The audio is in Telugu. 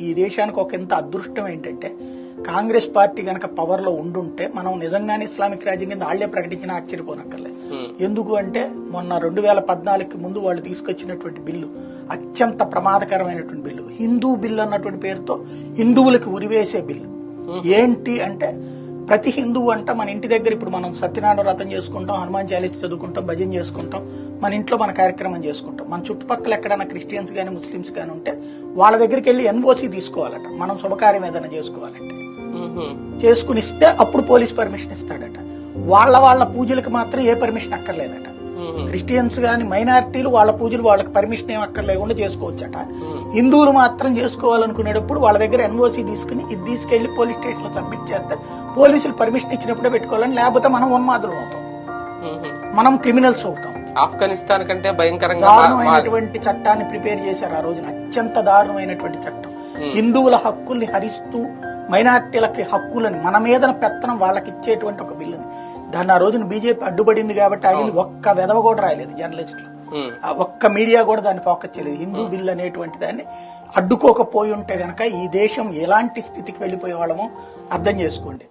ఈ దేశానికి ఒక ఎంత అదృష్టం ఏంటంటే కాంగ్రెస్ పార్టీ గనక పవర్లో ఉండుంటే మనం నిజంగానే ఇస్లామిక్ రాజ్యం కింద వాళ్ళే ప్రకటించినా ఆశ్చర్యపోనక్కర్లేదు ఎందుకు అంటే మొన్న రెండు వేల పద్నాలుగుకి ముందు వాళ్ళు తీసుకొచ్చినటువంటి బిల్లు అత్యంత ప్రమాదకరమైనటువంటి బిల్లు. హిందూ బిల్లు అన్నటువంటి పేరుతో హిందువులకు ఉరివేసే బిల్లు. ఏంటి అంటే ప్రతి హిందువు అంట మన ఇంటి దగ్గర ఇప్పుడు మనం సత్యనారాయణ వ్రతం చేసుకుంటాం హనుమాన్ చాలీస్ చదువుకుంటాం భజన చేసుకుంటాం మన ఇంట్లో మన కార్యక్రమం చేసుకుంటాం. మన చుట్టుపక్కల ఎక్కడైనా క్రిస్టియన్స్ కానీ ముస్లిమ్స్ కానీ ఉంటే వాళ్ళ దగ్గరికి వెళ్ళి ఎన్ఓసి తీసుకోవాలట. మనం శుభకార్యం ఏదైనా చేసుకోవాలంటే. చేసుకుని ఇస్తే అప్పుడు పోలీస్ పర్మిషన్ ఇస్తాడట. వాళ్ళ వాళ్ళ పూజలకు మాత్రం ఏ పర్మిషన్ అక్కర్లేదట. క్రిస్టియన్స్ గాని మైనారిటీలు వాళ్ళ పూజలు వాళ్ళకి పర్మిషన్ ఏం అక్కర్లేకుండా చేసుకోవచ్చట. హిందువులు మాత్రం చేసుకోవాలనుకునేటప్పుడు వాళ్ళ దగ్గర ఎన్ఓసి తీసుకుని ఇది తీసుకెళ్ళి పోలీస్ స్టేషన్లో సబ్మిట్ చేస్తే పోలీసులు పర్మిషన్ ఇచ్చినప్పుడే పెట్టుకోవాలని లేకపోతే మనం ఉన్మాదులం అవుతాం. మనం క్రిమినల్స్ అవుతాం. ఆఫ్ఘనిస్తాన్ కంటే భయంకరంగా దారుణమైనటువంటి చట్టాన్ని ప్రిపేర్ చేశారు ఆ రోజున. అత్యంత దారుణమైనటువంటి చట్టం. హిందువుల హక్కుల్ని హరిస్తూ మైనార్టీలకి హక్కులని మన మీదన పెత్తనం వాళ్ళకి ఇచ్చేటువంటి ఒక బిల్లుని. దాన్ని ఆ రోజున బీజేపీ అడ్డుపడింది కాబట్టి ఆగింది ఒక్క వెదవ కూడా రాయలేదు జర్నలిస్టులు. ఒక్క మీడియా కూడా దాన్ని ఫోకస్ చేయలేదు. హిందూ బిల్ అనేటువంటి దాన్ని అడ్డుకోకపోయి ఉంటే గనక ఈ దేశం ఎలాంటి స్థితికి వెళ్ళిపోయే వాళ్ళమో అర్థం చేసుకోండి.